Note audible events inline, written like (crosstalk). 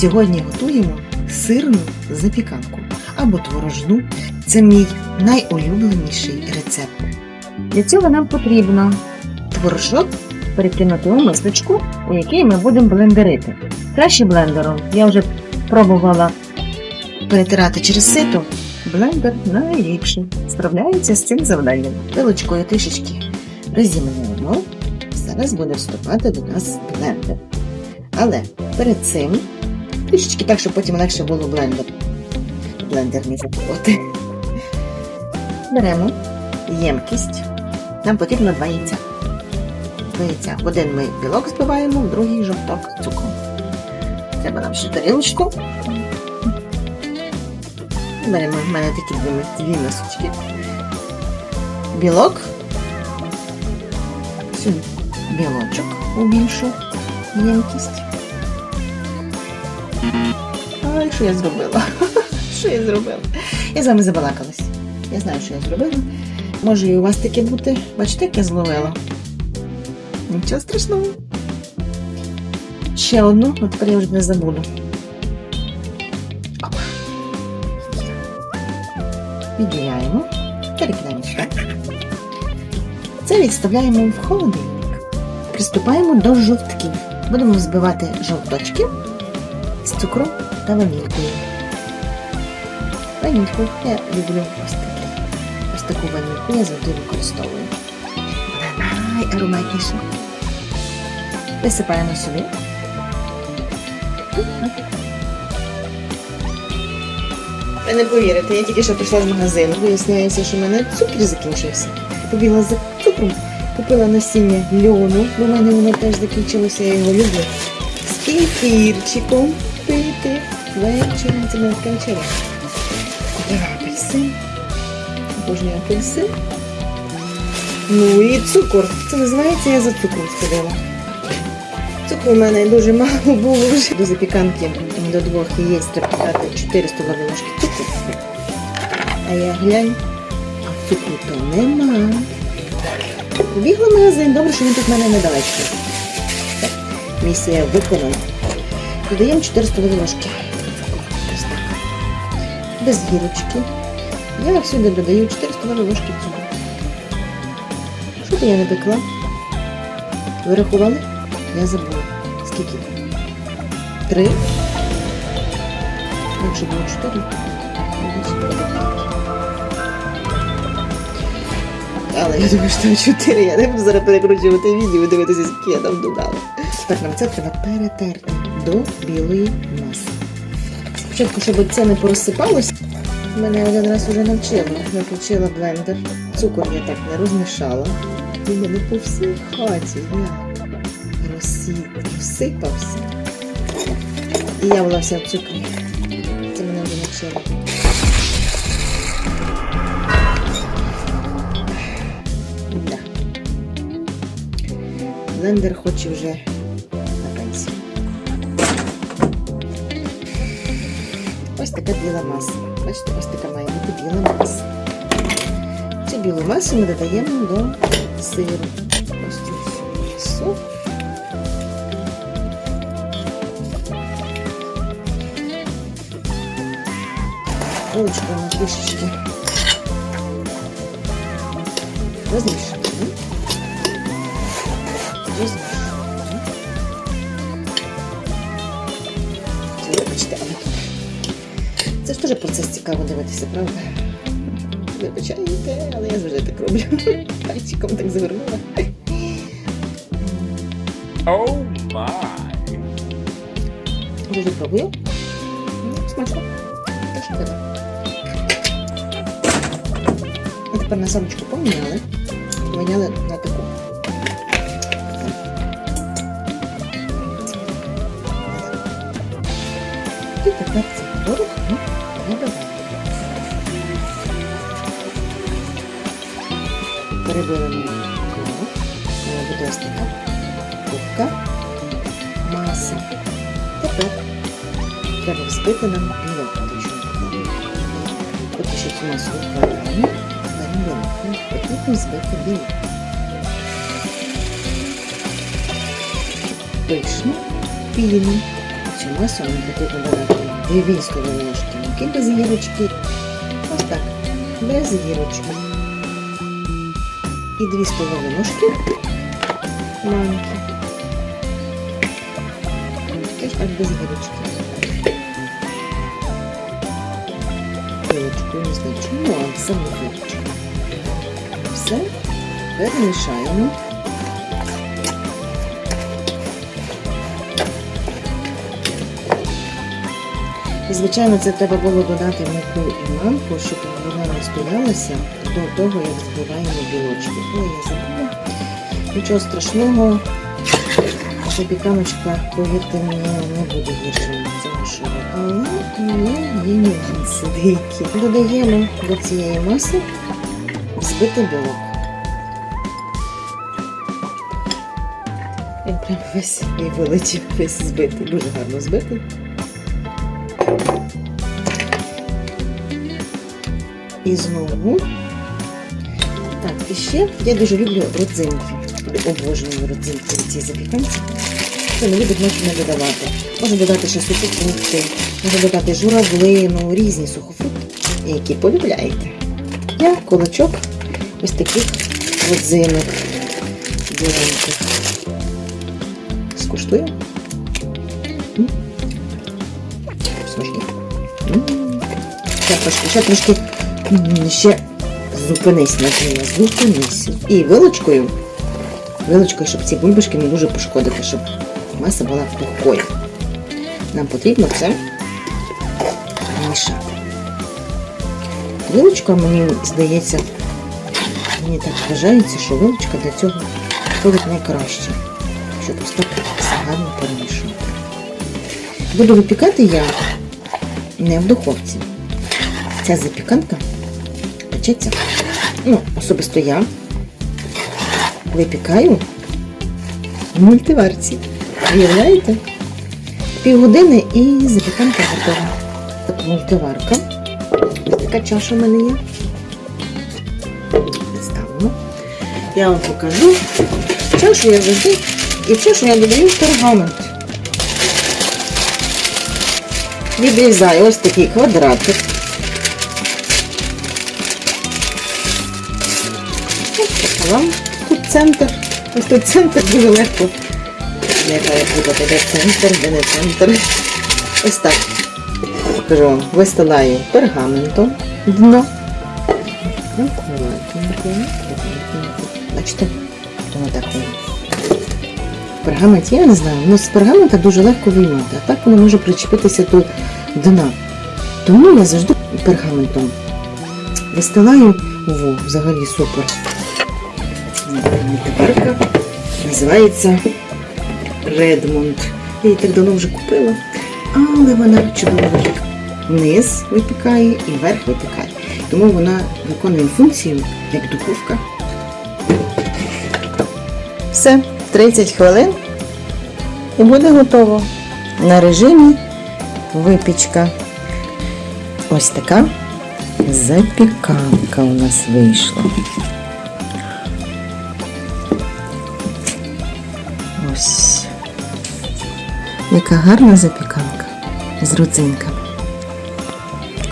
Сьогодні готуємо сирну запіканку або творожну. Це мій найулюбленіший рецепт. Для цього нам потрібно Творожок перекинути у мисочку, у якій ми будемо блендерити. Краще блендером. Я вже пробувала перетирати через сито блендер найліпший. Справляється з цим завданням. пилочкою трішечки розімнемо. Зараз буде вступати до нас блендер. Але перед цим трішечки так, щоб потім легше було блендер. Блендер не заколоти. Беремо ємкість. Нам потрібно два яйця. Два яйця. В один ми білок збиваємо, в другий жовток з цукром. Треба нам ще тарілочку. Беремо в мене такі дві, мисочки. Білок. Сюди білочок у більшу ємкість. Ай, що я зробила? (laughs) Що я зробила? Я з вами забалакалась. Я знаю, що я зробила. Може і у вас таке бути. Бачите, як я зловила. Нічого страшного. Ще одну, от тепер я вже не забуду. Відділяємо. Перекидаємо. Це відставляємо в холодильник. Приступаємо до жовтків. Будемо збивати жовточки з цукром та ванількою. Ванільку я люблю ось. Ось таку ванільку я завжди використовую. Вона найароматніша. Висипаємо сюди. Ви не повірите, я тільки що прийшла з магазину. Виясняється, що в мене цукор закінчився. Побігла за цукром, купила насіння льону, бо в мене воно теж закінчилося, я його люблю. З кефірчиком пити вечором, така вечеря. Купила апельсин. Обожнюю апельсин. Ну і цукор. Це називається я за цукром сходила. Цукру в мене дуже мало було вже. До запіканки до двох яєць треба дати 4 столові ложки цукру. А я глянь, а цукру то нема. Побігла в магазин, добре, що він тут в мене недалечко. Місія виконана. Додаємо 4 столові ложки. Без гірочки. Я всюди додаю 4 столові ложки цукру. Що то я не пекла? Ви рахували? Я забула. Скільки? Три? Якщо було чотири. Але я думаю, що там чотири. Я не буду зараз перекручувати відео дивитися, скільки я там додала. Тепер нам це треба перетерти до білої маси. Спочатку, щоб це не порозсипалось, мене один раз вже навчила. Я включила блендер. Цукор я так не розмішала. І мене по всій хаті розсі... розсипався. І я була вся в цукрі. Це мене вже навчило. Блендер хоче вже Ось така біла маса. Бачите, ось така має бути біла маса. Цю білу масу ми додаємо до сиру. Ось цю всю масу. Ручкою на трішечки розмішуємо. Розмішуємо. теж процес цікаво дивитися, правда? Вибачайте, але я завжди так роблю. (laughs) Пальчиком так завернула. Oh my. Дуже пробую. Смачно. Так що треба. А тепер на самочку поміняли. Поміняли на таку. Творог. Має бути ось така кубка маса. Тепер треба взбити нам що цю масу відкладаємо, беремо білок. Потрібно збити білок. Пишну піну цю масу нам потрібно додати 2 столові ложки без гірочки. Ось так, без гірочки. І 2 столові ложки манки. Теж так без гірочки. Вилочку, не знаю чому, а саме вилочку. Все перемішаємо. І, звичайно, це треба було додати муку і манку, щоб вона не стоялася до того, як збиваємо білочки. Ой, я забула. Нічого страшного. Запіканочка, повірте мені, не буде гіршою цього шоу. Але є нюанси деякі. Додаємо до цієї маси збитий білок. Він прям весь і вилетів, весь збитий. Дуже гарно збитий. І знову. Так, і ще я дуже люблю родзинки. Обожнюю родзинки в цій запіканці. Не любить, можна додавати. Можна додати ще сухофрукти, можна додати журавлину, різні сухофрукти, які полюбляєте. Я кулачок ось таких родзинок біленьких. Скуштую. Смачні. Ще трошки, Ще зупинись на змія, зупинись. І вилочкою, вилочкою, щоб ці бульбашки не дуже пошкодити, щоб маса була пухкою. Нам потрібно це мішати. Вилочка, мені здається, мені так вважається, що вилочка для цього робить найкраще, щоб так все гарно перемішувати. Буду випікати я не в духовці. Ця запіканка печеться. Ну, особисто я випікаю в мультиварці. Уявляєте? Півгодини і запіканка готова. Так, мультиварка. Ось така чаша в мене є. Ставимо. Я вам покажу. Чашу я завжди. І чашу я додаю пергамент. Відрізаю ось такий квадратик. Пополам. Тут центр. Ось тут центр дуже легко. Не знаю, як буде де центр, де не центр. Ось так. Покажу вам. Вистилаю пергаментом дно. Бачите? Воно так. Пергамент, я не знаю, ну з пергамента дуже легко виймати, а так воно може причепитися до дна. Тому я завжди пергаментом вистилаю. Во, взагалі супер. Мультиварка називається Редмонд. Я її так давно вже купила, але вона чудово. Низ випікає і верх випікає. Тому вона виконує функцію як духовка. Все, 30 хвилин і буде готово. На режимі випічка. Ось така запіканка у нас вийшла. Ось. Яка гарна запіканка з родзинками.